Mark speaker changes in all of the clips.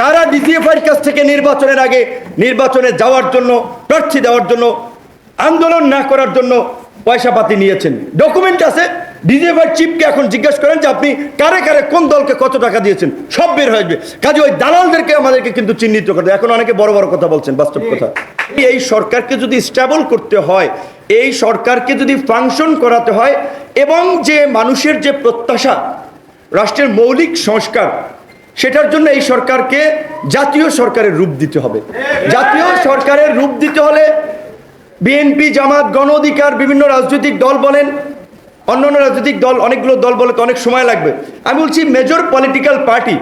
Speaker 1: কারা ডিজিএফআইয়ের কাছ থেকে নির্বাচনের আগে নির্বাচনে যাওয়ার জন্য, প্রার্থী দেওয়ার জন্য, আন্দোলন না করার জন্য পয়সা পাতি নিয়েছেন? ডকুমেন্ট আছে ডিজিএফআই চিফকে এখন জিজ্ঞেস করেন যে আপনি কারে কারে কোন দলকে কত টাকা দিয়েছেন? সব বের হয়ে যাবে কাজে ওই দালালদেরকে আমাদেরকে কিন্তু চিহ্নিত করতে এখন অনেকে বড় বড় কথা বলছেন, বাস্তব কথা। এই সরকারকে যদি স্টেবল করতে হয়, এই সরকারকে যদি ফাংশন করাতে হয়, এবং যে মানুষের যে প্রত্যাশা, রাষ্ট্রের মৌলিক সংস্কার সেটার জন্য এই সরকারকে জাতীয় সরকারের রূপ দিতে হবে। জাতীয় সরকারের রূপ দিতে হলে বিএনপি, জামাত, গণ অধিকার, বিভিন্ন রাজনৈতিক দল বলেন, অন্যান্য রাজনৈতিক দল, অনেকগুলো দল বলে তো অনেক সময় লাগবে। আমি বলছি মেজর পলিটিক্যাল পার্টি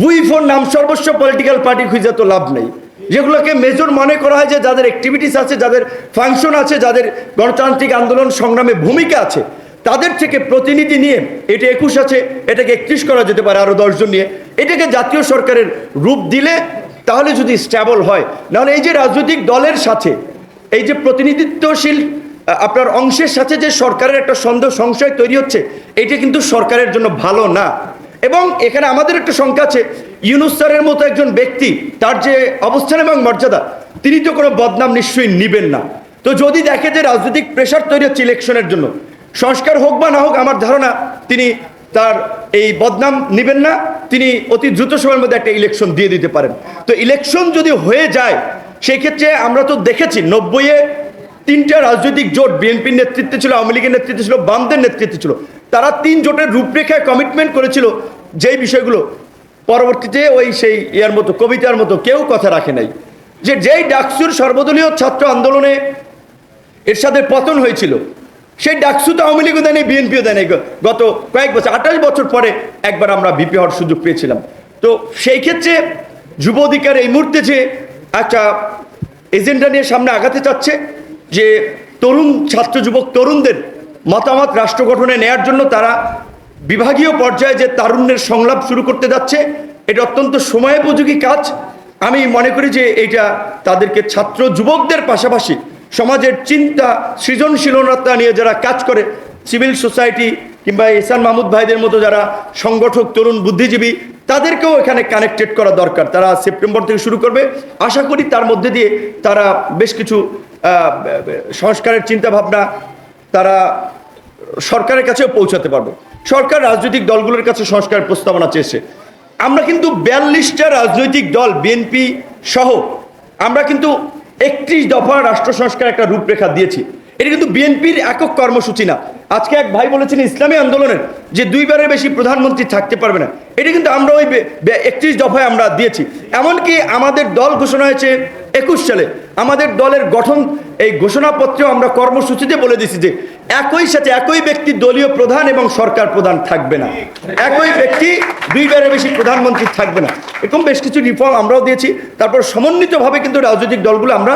Speaker 1: বুই ফোর নাম সর্বস্ব পলিটিক্যাল পার্টি খুঁজে তো লাভ নেই। যেগুলোকে মেজর মনে করা হয় যে যাদের অ্যাক্টিভিটিস আছে, যাদের ফাংশন আছে, যাদের গণতান্ত্রিক আন্দোলন সংগ্রামে ভূমিকা আছে, তাদের থেকে প্রতিনিধি নিয়ে, এটা একুশ আছে, এটাকে একত্রিশ করা যেতে পারে আরও দশজন নিয়ে এটাকে জাতীয় সরকারের রূপ দিলে তাহলে যদি স্ট্যাবল হয়, নাহলে এই যে রাজনৈতিক দলের সাথে, এই যে প্রতিনিধিত্বশীল আপনার অংশের সাথে যে সরকারের একটা সন্দেহ সংশয় তৈরি হচ্ছে, এটা কিন্তু সরকারের জন্য ভালো না। এবং এখানে আমাদের একটা সংখ্যা আছে, ইউনুস স্যারের মতো একজন ব্যক্তি, তার যে অবস্থান এবং মর্যাদা, তিনি তো কোনো বদনাম নিশ্চয়ই নিবেন না। তো যদি দেখে যে রাজনৈতিক প্রেশার তৈরি হচ্ছে ইলেকশনের জন্য, সংস্কার হোক বা না হোক, আমার ধারণা, তিনি তার এই বদনাম নেবেন না, তিনি অতি দ্রুত সময়ের মধ্যে একটা ইলেকশন দিয়ে দিতে পারেন। তো ইলেকশন যদি হয়ে যায় সেই ক্ষেত্রে আমরা তো দেখেছি, নব্বইয়ে তিনটা রাজনৈতিক জোট, বিএনপির নেতৃত্বে ছিল, আওয়ামী লীগের নেতৃত্বে ছিল, বামদের নেতৃত্বে ছিল, তারা তিন জোটের রূপরেখায় কমিটমেন্ট করেছিল যেই বিষয়গুলো। পরবর্তীতে ওই সেই ইয়ার মতো, কবিতার মতো কেউ কথা রাখে নাই। যে যেই ডাকসুর সর্বদলীয় ছাত্র আন্দোলনে এর সাথে পতন হয়েছিল সেই ডাকসু তো আওয়ামী লীগও দেয়নি, বিএনপিও দেয়নি। গত কয়েক বছর, আঠাশ বছর পরে একবার আমরা বিপি হওয়ার সুযোগ পেয়েছিলাম। তো সেই ক্ষেত্রে যুব অধিকার এই মুহূর্তে যে একটা এজেন্ডা নিয়ে সামনে আগাতে চাচ্ছে, যে তরুণ ছাত্র যুবক তরুণদের মতামত রাষ্ট্র গঠনে নেয়ার জন্য তারা বিভাগীয় পর্যায়ে যে তারুণ্যের সংলাপ শুরু করতে যাচ্ছে, এটা অত্যন্ত সময়োপযোগী কাজ। আমি মনে করি যে এইটা তাদেরকে ছাত্র যুবকদের পাশাপাশি সমাজের চিন্তা সৃজনশীলতা নিয়ে যারা কাজ করে সিভিল সোসাইটি কিংবা এসান মাহমুদ ভাইদের মতো যারা সংগঠক, তরুণ বুদ্ধিজীবী, তাদেরকেও এখানে কানেক্টেড করা দরকার। তারা সেপ্টেম্বর থেকে শুরু করবে। আশা করি তার মধ্যে দিয়ে তারা বেশ কিছু সংস্কারের চিন্তা ভাবনা তারা সরকারের কাছেও পৌঁছাতে পারবে। সরকার রাজনৈতিক দলগুলোর কাছে সংস্কার প্রস্তাবনা চেয়েছে। আমরা কিন্তু বিয়াল্লিশটা রাজনৈতিক দল, বিএনপি সহ, আমরা কিন্তু একত্রিশ দফা রাষ্ট্র সংস্কার একটা রূপরেখা দিয়েছি। এটা কিন্তু বিএনপির একক কর্মসূচি না। আজকে এক ভাই বলেছেন, ইসলামী আন্দোলনের যে দুইবারের বেশি প্রধানমন্ত্রী থাকতে পারবে না, এটা কিন্তু আমরা ওই একত্রিশ দফায় আমরা দিয়েছি। এমনকি আমাদের দল ঘোষণা হয়েছে একুশ সালে, আমাদের দলের গঠন, এই ঘোষণাপত্রেও আমরা কর্মসূচিতে বলে দিছি যে একই সাথে একই ব্যক্তি দলীয় প্রধান এবং সরকার প্রধান থাকবে না। একই ব্যক্তি দুইবারের বেশি প্রধানমন্ত্রী থাকবে না। এরকম বেশ কিছু রিফর্ম আমরাও দিয়েছি। তারপর সমন্বিতভাবে কিন্তু রাজনৈতিক দলগুলো আমরা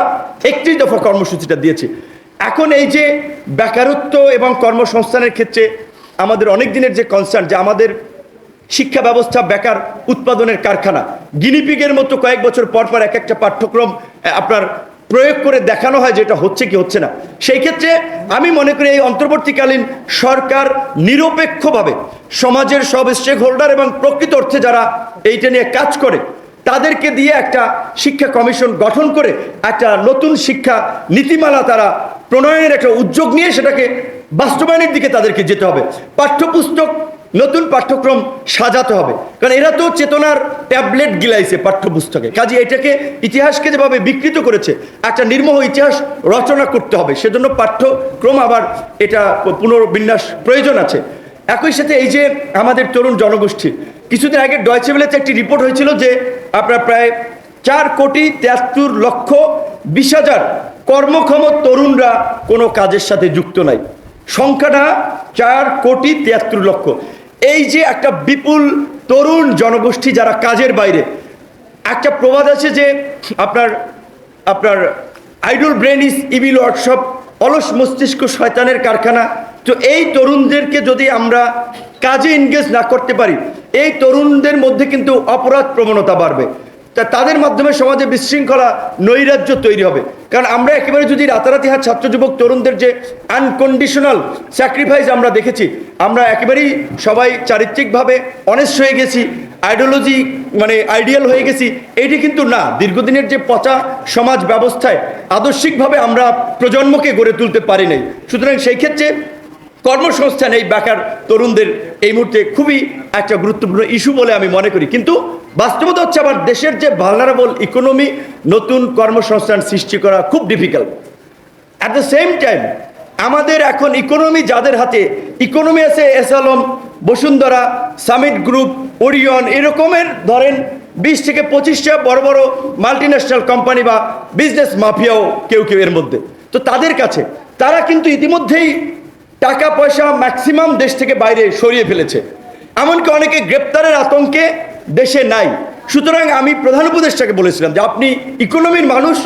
Speaker 1: একত্রিশ দফা কর্মসূচিটা দিয়েছি। এখন এই যে বেকারত্ব এবং কর্মসংস্থানের ক্ষেত্রে আমাদের অনেক দিনের যে কনসার্ন যে আমাদের শিক্ষা ব্যবস্থা বেকার উৎপাদনের কারখানা গিনিপিগের মতো কয়েক বছর পর পর এক একটা পাঠ্যক্রম আপনার প্রয়োগ করে দেখানো হয় যেটা হচ্ছে কি হচ্ছে না। সেই ক্ষেত্রে আমি মনে করি এই অন্তর্বর্তীকালীন সরকার নিরপেক্ষভাবে সমাজের সব স্টেক হোল্ডার এবং প্রকৃত অর্থে যারা এইটা নিয়ে কাজ করে তাদেরকে দিয়ে একটা শিক্ষা কমিশন গঠন করে একটা নতুন শিক্ষা নীতিমালা তারা প্রণয়নের একটা উদ্যোগ নিয়ে সেটাকে বাস্তবায়নের দিকে তাদেরকে যেতে হবে। পাঠ্যপুস্তক নতুন পাঠ্যক্রম সাজাতে হবে। কারণ এরা তো চেতনার ট্যাবলেট গিলাইছে পাঠ্যপুস্তকে। কাজে এটাকে ইতিহাসকে যেভাবে বিকৃত করেছে, একটা নির্মোহ ইতিহাস রচনা করতে হবে। সেজন্য পাঠ্যক্রম আবার এটা পুনর্বিন্যাস প্রয়োজন আছে। একই সাথে এই যে আমাদের তরুণ জনগোষ্ঠী কিছুদিন আগে ডয়চেবেলেতে একটি রিপোর্ট হয়েছিল যে আপনার প্রায় চার কোটি তেয়াত্তর লক্ষ বিশ হাজার কর্মক্ষম তরুণরা কোনো কাজের সাথে যুক্ত নাই। সংখ্যাটা চার কোটি তিয়াত্তর লক্ষ। এই যে একটা বিপুল তরুণ জনগোষ্ঠী যারা কাজের বাইরে, একটা প্রবাদ আছে যে আপনার আপনার idle brain is evil workshop অলস মস্তিষ্ক শয়তানের কারখানা। তো এই তরুণদেরকে যদি আমরা কাজে এনগেজ না করতে পারি এই তরুণদের মধ্যে কিন্তু অপরাধ প্রবণতা বাড়বে। তা তাদের মাধ্যমে সমাজে বিশৃঙ্খলা, নৈরাজ্য তৈরি হবে। কারণ আমরা একেবারে যদি রাতারাতি হাত ছাত্র যুবক তরুণদের যে আনকন্ডিশনাল স্যাক্রিফাইস আমরা দেখেছি, আমরা একেবারেই সবাই চারিত্রিকভাবে অনেস্ট হয়ে গেছি আইডিওলজি মানে আইডিয়াল হয়ে গেছি, এইটি কিন্তু না। দীর্ঘদিনের যে পচা সমাজ ব্যবস্থায় আদর্শিকভাবে আমরা প্রজন্মকে গড়ে তুলতে পারি নাই। সুতরাং সেই ক্ষেত্রে কর্মসংস্থান এই বেকার তরুণদের এই মুহূর্তে খুবই একটা গুরুত্বপূর্ণ ইস্যু বলে আমি মনে করি। কিন্তু বাস্তবতা হচ্ছে আবার দেশের যে ভালনারেবল ইকোনমি নতুন কর্মসংস্থান সৃষ্টি করা খুব difficult at the same time আমাদের এখন ইকোনমি যাদের হাতে ইকোনমি আছে S Alam Bashundhara Summit group Orion এরকমের ধরেন বিশ থেকে পঁচিশটা বড় বড় মাল্টি ন্যাশনাল কোম্পানি বা বিজনেস মাফিয়াও কেউ কেউ এর মধ্যে। তো তাদের কাছে, তারা কিন্তু ইতিমধ্যেই টাকা পয়সা ম্যাক্সিমাম দেশ থেকে বাইরে সরিয়ে ফেলেছে। এমনকি অনেকে গ্রেপ্তারের আতঙ্কে দেশে নাই। সুতরাং আমি প্রধান উপদেষ্টাকে বলেছিলাম যে আপনি ইকোনমির মানুষ,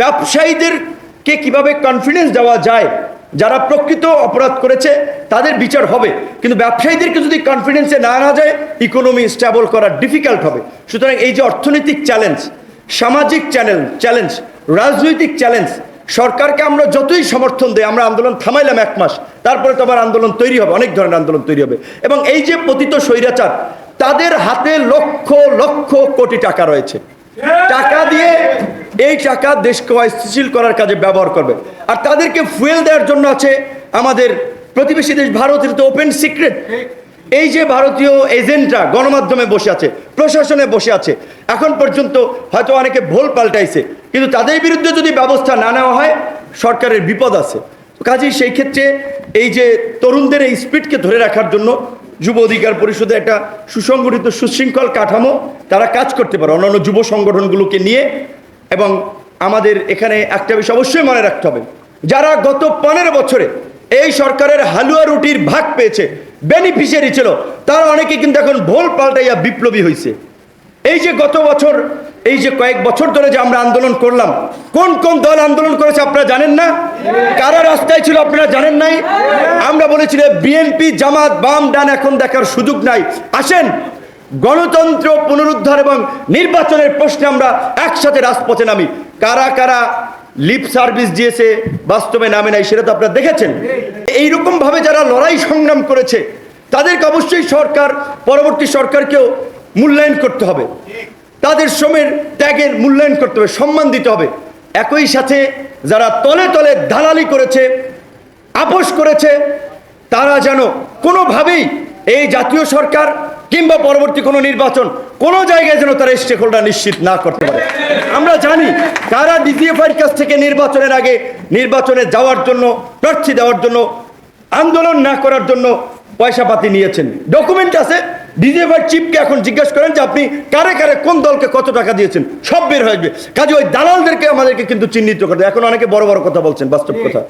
Speaker 1: ব্যবসায়ীদেরকে কীভাবে কনফিডেন্স দেওয়া যায়, যারা প্রকৃত অপরাধ করেছে, তাদের বিচার হবে। কিন্তু ব্যবসায়ীদেরকে যদি কনফিডেন্সে না আনা যায় ইকোনমি স্ট্যাবল করা ডিফিকাল্ট হবে। সুতরাং এই যে অর্থনৈতিক চ্যালেঞ্জ সামাজিক চ্যালেঞ্জ চ্যালেঞ্জ রাজনৈতিক চ্যালেঞ্জ সরকারকে আমরা যতই সমর্থন দেয় আমরা আন্দোলন থামাইলাম এক মাস, তারপরে তো আবার আন্দোলন তৈরি হবে, অনেক ধরনের আন্দোলন তৈরি হবে। এবং এই যে পতিত স্বৈরাচার, তাদের হাতে লক্ষ লক্ষ কোটি টাকা রয়েছে। টাকা দিয়ে এই টাকা দেশকে অস্থিতিশীল করার কাজে ব্যবহার করবে। আর তাদেরকে ফুয়েল দেওয়ার জন্য আছে আমাদের প্রতিবেশী দেশ ভারতের তো ওপেন সিক্রেট এই যে ভারতীয় এজেন্টরা গণমাধ্যমে বসে আছে, প্রশাসনে বসে আছে, এখন পর্যন্ত হয়তো অনেকে ভুল পাল্টাইছে, কিন্তু তাদের বিরুদ্ধে যদি ব্যবস্থা না নেওয়া হয়, সরকারের বিপদ আছে। কাজেই সেই ক্ষেত্রে এই যে তরুণদের এই স্পিডকে ধরে রাখার জন্য যুব অধিকার পরিষদে একটা সুসংগঠিত সুশৃঙ্খল কাঠামো তারা কাজ করতে পারে, অন্যান্য যুব সংগঠনগুলোকে নিয়ে এবং আমাদের এখানে একটা বিষয় অবশ্যই মনে রাখতে হবে। যারা গত পনেরো বছরে এই সরকারের হালুয়া রুটির ভাগ পেয়েছে বেনিফিশিয়ারি ছিল। তারা অনেকে কিন্তু এখন ভোল পাল্টাইয়া বিপ্লবী হয়েছে এই যে গত বছর, এই যে কয়েক বছর ধরে যে আমরা আন্দোলন করলাম, কোন কোন দল আন্দোলন করেছে আপনারা জানেন না? কারা রাস্তায় ছিল আপনারা জানেন নাই? আমরা বলেছিলাম বিএনপি, জামাত, বাম, ডান এখন দেখার সুযোগ নাই। আসেন, গণতন্ত্র পুনরুদ্ধার এবং নির্বাচনের প্রশ্নে আমরা একসাথে রাজপথে নামি। কারা কারা লিপ সার্ভিস দিয়েছে, বাস্তবে নামে নাই, সেটা তো আপনারা দেখেছেন। এইরকম ভাবে যারা লড়াই সংগ্রাম করেছে, তাদেরকে অবশ্যই সরকার, পরবর্তী সরকারকেও মূল্যায়ন করতে হবে। তাদের শ্রমের ত্যাগের মূল্যায়ন করতে হবে, সম্মান দিতে হবে। একই সাথে যারা তলে তলে দালালি করেছে, আপোষ করেছে, তারা যেন কোনোভাবেই এই জাতীয় সরকার কিংবা পরবর্তী কোনো নির্বাচন কোনো জায়গায় যেন তারা স্টেক নিশ্চিত না করতে পারে। আমরা জানি কারা ডিজিএফআইয়ের কাছ থেকে নির্বাচনের আগে নির্বাচনে যাওয়ার জন্য, প্রার্থী দেওয়ার জন্য, আন্দোলন না করার জন্য পয়সা পাতি নিয়েছেন। ডকুমেন্ট আছে। ডিজিএফআই চিফকে এখন জিজ্ঞেস করেন যে আপনি কারে কারে কোন দলকে কত টাকা দিয়েছেন? সব বের হয়ে যাবে কাজে ওই দালালদেরকে আমাদেরকে কিন্তু চিহ্নিত করতে এখন অনেকে বড় বড় কথা বলছেন, বাস্তব কথা।